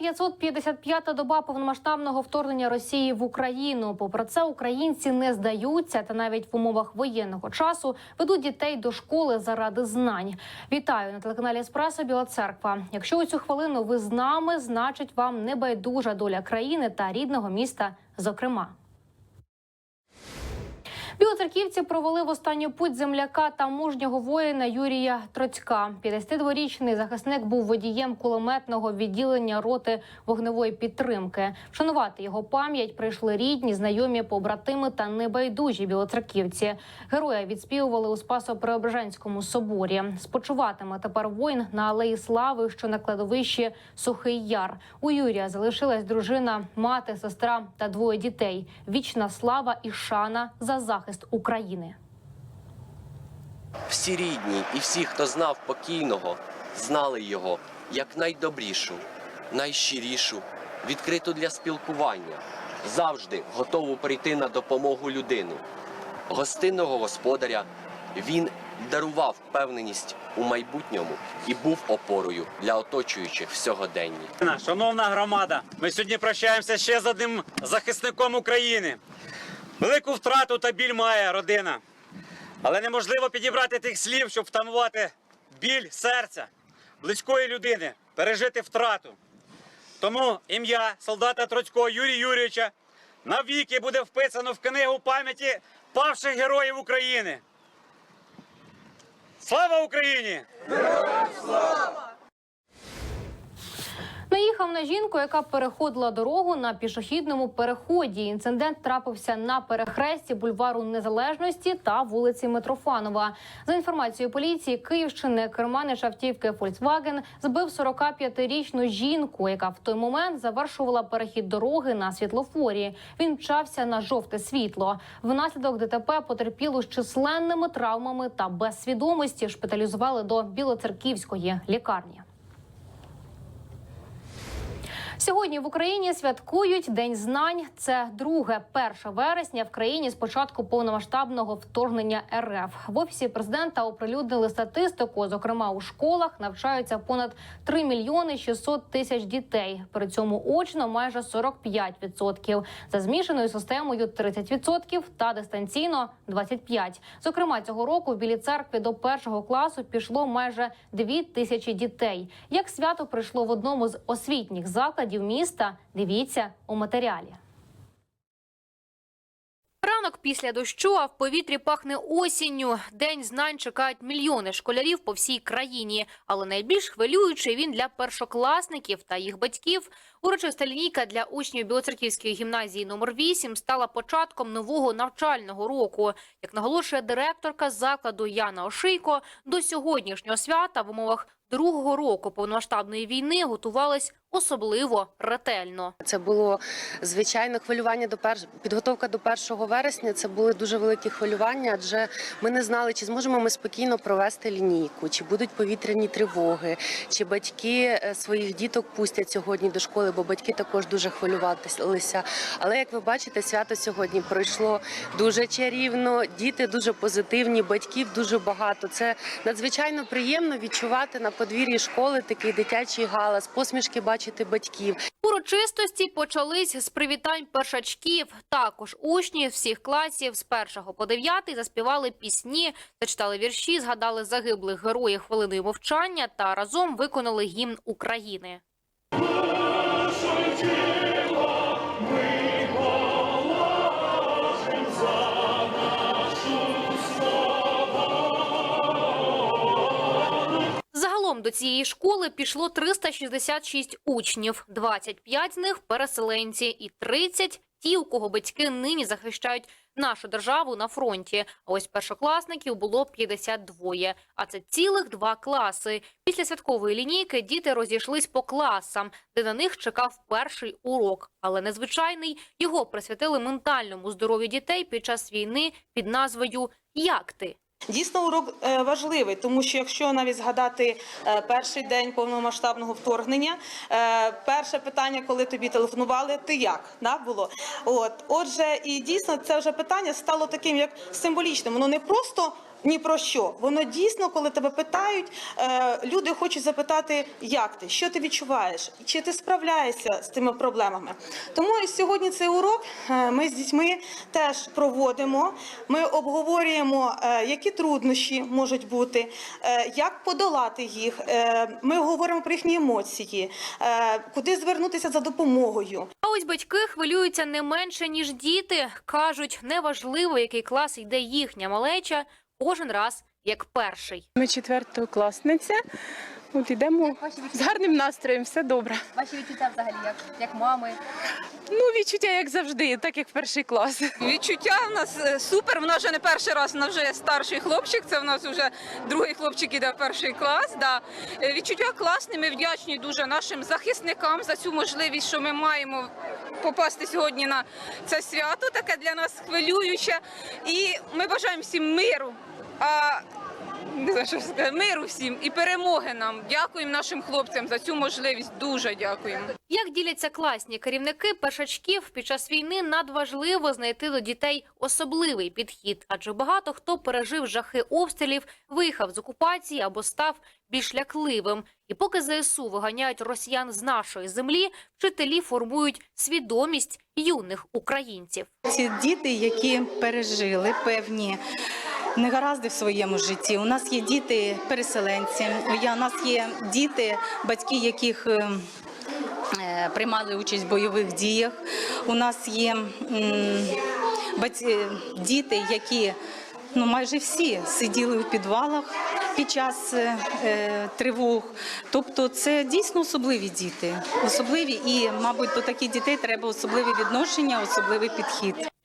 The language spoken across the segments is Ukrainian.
555-та доба повномасштабного вторгнення Росії в Україну. Попри це, українці не здаються та навіть в умовах воєнного часу ведуть дітей до школи заради знань. Вітаю на телеканалі Еспресо Біла Церква. Якщо у цю хвилину ви з нами, значить вам не байдужа доля країни та рідного міста. Зокрема. Білоцерківці провели в останню путь земляка та мужнього воїна Юрія Троцька. 52-річний захисник був водієм кулеметного відділення роти вогневої підтримки. Вшанувати його пам'ять прийшли рідні, знайомі, побратими та небайдужі білоцерківці. Героя відспівували у Спасо-Преображенському соборі. Спочиватиме тепер воїн на алеї слави, що на кладовищі Сухий Яр. У Юрія залишилась дружина, мати, сестра та двоє дітей. Вічна слава і шана за захист України. Всі рідні і всі, хто знав покійного, знали його як найдобрішу, найщирішу, відкриту для спілкування, завжди готову прийти на допомогу людину. Гостинного господаря він дарував впевненість у майбутньому і був опорою для оточуючих сьогодення. Шановна громада, ми сьогодні прощаємося ще з одним захисником України. Велику втрату та біль має родина. Але неможливо підібрати тих слів, щоб втамувати біль серця близької людини, пережити втрату. Тому ім'я солдата Троцького Юрія Юрійовича навіки буде вписано в книгу пам'яті павших героїв України. Слава Україні! Наїхав на жінку, яка переходила дорогу на пішохідному переході. Інцидент трапився на перехресті бульвару Незалежності та вулиці Митрофанова. За інформацією поліції Київщини, керманич автівки Volkswagen збив 45-річну жінку, яка в той момент завершувала перехід дороги на світлофорі. Він мчався на жовте світло. Внаслідок ДТП потерпілу з численними травмами та без свідомості шпиталізували до Білоцерківської лікарні. Сьогодні в Україні святкують День знань. Це друге 1 вересня в країні з початку повномасштабного вторгнення РФ. В офісі президента оприлюднили статистику. Зокрема, у школах навчаються понад 3 мільйони 600 тисяч дітей. При цьому очно майже 45%. За змішаною системою 30% та дистанційно 25%. Зокрема, цього року в Білій церкві до першого класу пішло майже 2 тисячі дітей. Як свято прийшло в одному з освітніх закладів міста, дивіться у матеріалі. Ранок після дощу, а в повітрі пахне осінню. День знань чекають мільйони школярів по всій країні. Але найбільш хвилюючий він для першокласників та їх батьків. Урочиста лінійка для учнів Білоцерківської гімназії номер 8 стала початком нового навчального року. Як наголошує директорка закладу Яна Ошийко, до сьогоднішнього свята в умовах другого року повномасштабної війни готувались особливо ретельно. Це було звичайно хвилювання до перш... підготовка до 1 вересня. Це були дуже великі хвилювання, адже ми не знали, чи зможемо ми спокійно провести лінійку, чи будуть повітряні тривоги, чи батьки е, своїх діток пустять сьогодні до школи, бо батьки також дуже хвилювалися. Але як ви бачите, свято сьогодні пройшло дуже чарівно. Діти дуже позитивні, батьків дуже багато. Це надзвичайно приємно відчувати на подвір'ї школи такий дитячий галас, посмішки бачити батьків. Урочистості почались з привітань першачків. Також учні всіх класів з першого по дев'ятий заспівали пісні, зачитали вірші, згадали загиблих героїв хвилиною мовчання та разом виконали гімн України. Цієї школи пішло 366 учнів, 25 з них переселенці і 30 – ті, у кого батьки нині захищають нашу державу на фронті. А ось першокласників було 52. А це цілих два класи. Після святкової лінійки діти розійшлись по класам, де на них чекав перший урок. Але незвичайний його присвятили ментальному здоров'ю дітей під час війни під назвою Як ти? Дійсно, урок е, важливий, тому що якщо навіть згадати е, перший день повномасштабного вторгнення, е, перше питання, коли тобі телефонували, ти як да, було? От, отже, і дійсно це вже питання стало таким як символічним. Воно не просто ні про що. Воно дійсно, коли тебе питають, е, люди хочуть запитати, як ти, що ти відчуваєш, чи ти справляєшся з тими проблемами. Тому сьогодні цей урок е, ми з дітьми теж проводимо. Ми обговорюємо, е, які труднощі можуть бути, як подолати їх. Ми говоримо про їхні емоції, куди звернутися за допомогою. А ось батьки хвилюються не менше ніж діти. кажуть, неважливо, який клас йде їхня малеча, кожен раз як перший. Ми четвертокласниця. От ідемо з гарним настроєм, все добре. Ваші відчуття взагалі як, як мами. Ну, відчуття як завжди, так як в перший клас. Відчуття в нас е, супер. В нас вже не перший раз, в нас вже старший хлопчик. Це в нас вже другий хлопчик іде в перший клас. Да. Е, Відчуття класні. Ми вдячні дуже нашим захисникам за цю можливість, що ми маємо попасти сьогодні на це свято. Таке для нас хвилююче. І ми бажаємо всім миру. А не знаю, що сказати, миру всім і перемоги нам. Дякуємо нашим хлопцям за цю можливість. Дуже дякуємо. Як діляться класні керівники першачків під час війни надважливо знайти до дітей особливий підхід, адже багато хто пережив жахи обстрілів, виїхав з окупації або став більш лякливим. І поки ЗСУ виганяють росіян з нашої землі, вчителі формують свідомість юних українців. Ці діти, які пережили певні негаразди в своєму житті. У нас є діти переселенці, у нас є діти, батьки яких е, е, приймали участь в бойових діях. У нас є м, діти, які ну майже всі сиділи в підвалах під час е, е, тривог. Тобто, це дійсно особливі діти, особливі, і, мабуть, до таких дітей треба особливе відношення, особливий підхід.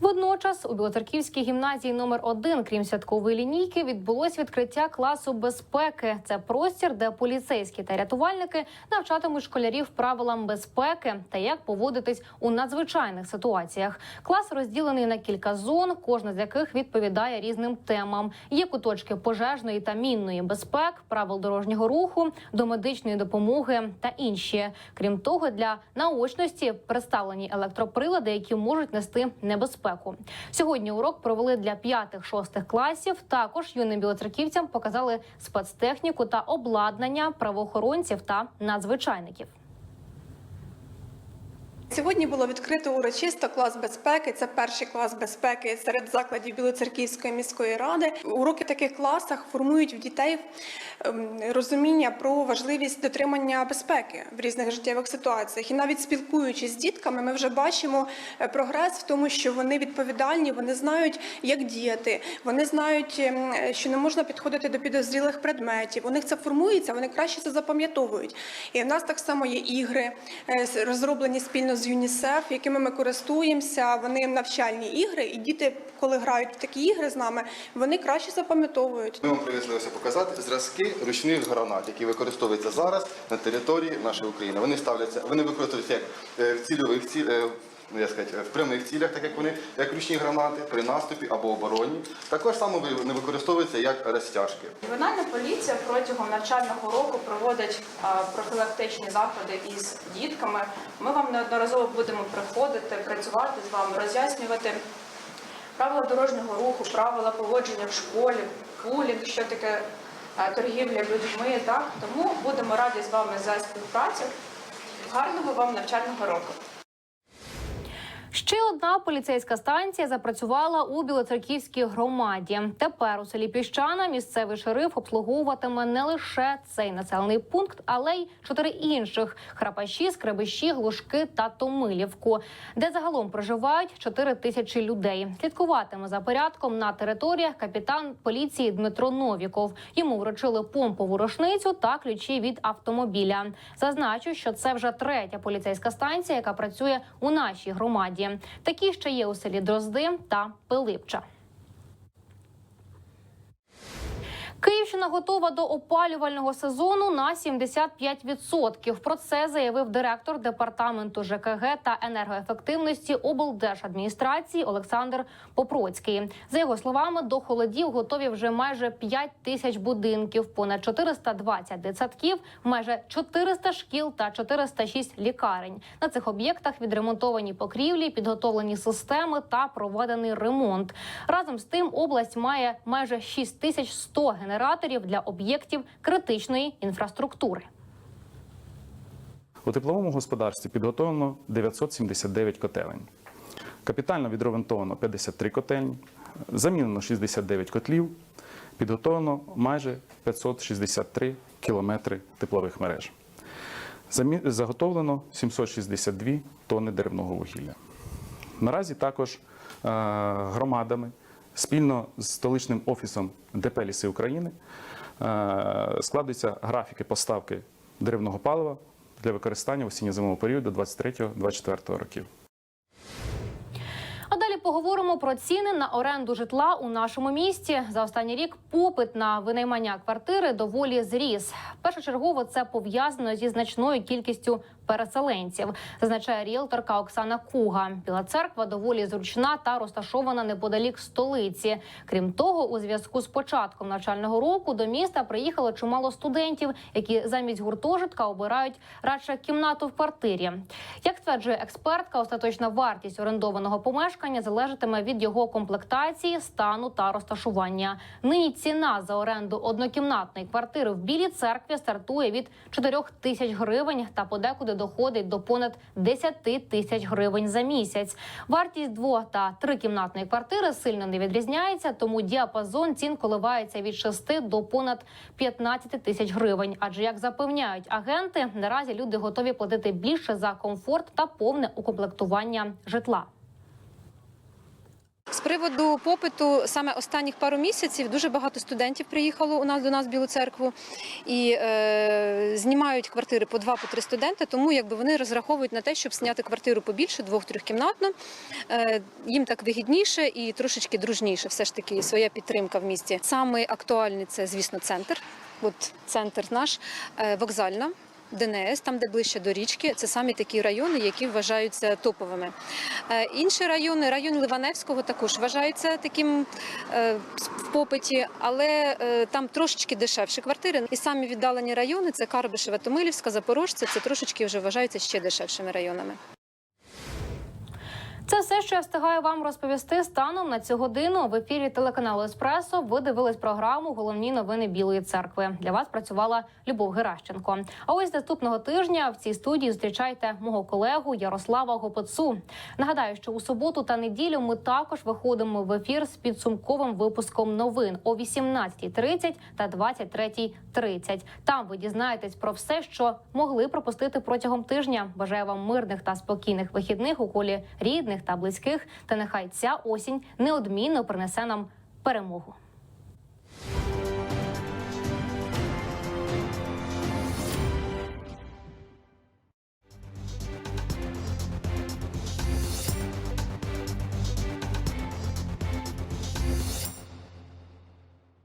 Водночас у Білоцерківській гімназії номер 1 крім святкової лінійки, відбулось відкриття класу безпеки. Це простір, де поліцейські та рятувальники навчатимуть школярів правилам безпеки та як поводитись у надзвичайних ситуаціях. Клас розділений на кілька зон, кожна з яких відповідає різним темам. Є куточки пожежної та мінної безпек, правил дорожнього руху, до медичної допомоги та інші. Крім того, для наочності представлені електроприлади, які можуть нести небезпеку. Сьогодні урок провели для п'ятих-шостих класів. Також юним білоцерківцям показали спецтехніку та обладнання правоохоронців та надзвичайників. Сьогодні було відкрито урочисто клас безпеки. Це перший клас безпеки серед закладів Білоцерківської міської ради. Уроки в таких класах формують в дітей ем, розуміння про важливість дотримання безпеки в різних життєвих ситуаціях. І навіть спілкуючись з дітками, ми вже бачимо е, прогрес в тому, що вони відповідальні, вони знають, як діяти, вони знають, ем, що не можна підходити до підозрілих предметів. У них це формується, вони краще це запам'ятовують. І в нас так само є ігри, е, розроблені спільно з ЮНІСЕФ, якими ми користуємося. Вони навчальні ігри, і діти, коли грають в такі ігри з нами, вони краще запам'ятовують. Ми вам привезли ось показати зразки ручних гранат, які використовуються зараз на території нашої України. Вони ставляться, вони використовуються як е, в цільових ці- ну, сказати, в прямих цілях, так як вони, як ручні гранати при наступі або обороні. Також само ви- вони використовуються як розтяжки. Ювенальна поліція протягом навчального року проводить профілактичні заходи із дітками. Ми вам неодноразово будемо приходити, працювати з вами, роз'яснювати правила дорожнього руху, правила поводження в школі, булінг, що таке торгівля людьми. Так? Тому будемо раді з вами за співпрацю. Гарного вам навчального року! Ще одна поліцейська станція запрацювала у Білоцерківській громаді. Тепер у селі Піщана місцевий шериф обслуговуватиме не лише цей населений пункт, але й чотири інших: Храпаші, Скребищі, Глушки та Томилівку, де загалом проживають чотири тисячі людей. Слідкуватиме за порядком на територіях капітан поліції Дмитро Новіков. Йому вручили помпову рушницю та ключі від автомобіля. Зазначу, що це вже третя поліцейська станція, яка працює у нашій громаді. Такі ще є у селі Дрозди та Пилипча. Київщина готова до опалювального сезону на 75%. Про це заявив директор департаменту ЖКГ та енергоефективності облдержадміністрації Олександр Попроцький. За його словами, до холодів готові вже майже 5 тисяч будинків, понад 420 дитсадків, майже 400 шкіл та 406 лікарень. На цих об'єктах відремонтовані покрівлі, підготовлені системи та проведений ремонт. Разом з тим область має майже 6100 генераторів для об'єктів критичної інфраструктури. У тепловому господарстві підготовлено 979 котелень. Капітально відремонтовано 53 котельні, замінено 69 котлів, підготовлено майже 563 кілометри теплових мереж. Заготовлено 762 тонни деревного вугілля. Наразі також е, громадами спільно з столичним офісом ДП «Ліси України е, складуються графіки поставки деревного палива для використання в осінньо-зимовому періоду 23-24 років. Поговоримо про ціни на оренду житла у нашому місті. За останній рік попит на винаймання квартири доволі зріс. Першочергово це пов'язано зі значною кількістю переселенців, зазначає ріелторка Оксана Куга. Біла церква доволі зручна та розташована неподалік столиці. Крім того, у зв'язку з початком навчального року до міста приїхало чимало студентів, які замість гуртожитка обирають радше кімнату в квартирі. Як стверджує експертка, остаточна вартість орендованого помешкання залежатиме від його комплектації, стану та розташування. Нині ціна за оренду однокімнатної квартири в білій церкві стартує від 4 тисяч гривень та подекуди доходить до понад 10 тисяч гривень за місяць. Вартість дво та трикімнатної квартири сильно не відрізняється, тому діапазон цін коливається від 6 до понад 15 тисяч гривень. Адже як запевняють агенти, наразі люди готові платити більше за комфорт та повне укомплектування житла. З приводу попиту саме останніх пару місяців дуже багато студентів приїхало у нас до нас в Білу церкву і е, знімають квартири по два по три студенти. Тому якби вони розраховують на те, щоб зняти квартиру побільше, двох-трьохкімнатну. Е, їм так вигідніше і трошечки дружніше. Все ж таки своя підтримка в місті. Саме актуальний це, звісно, центр. От центр наш е, вокзальна. ДНС, там де ближче до річки, це самі такі райони, які вважаються топовими. Е, Інші райони, район Ливаневського також вважається таким е, в попиті, але е, там трошечки дешевші квартири. І самі віддалені райони це Карбишева, Томилівська, Запорожця. Це трошечки вже вважаються ще дешевшими районами. Це все, що я встигаю вам розповісти станом на цю годину. В ефірі телеканалу Еспресо ви дивились програму Головні новини Білої церкви. Для вас працювала Любов Геращенко. А ось наступного тижня в цій студії зустрічайте мого колегу Ярослава Гопоцу. Нагадаю, що у суботу та неділю ми також виходимо в ефір з підсумковим випуском новин о 18.30 та 23.30. Там ви дізнаєтесь про все, що могли пропустити протягом тижня. Бажаю вам мирних та спокійних вихідних у колі рідних та близьких. Та нехай ця осінь неодмінно принесе нам перемогу.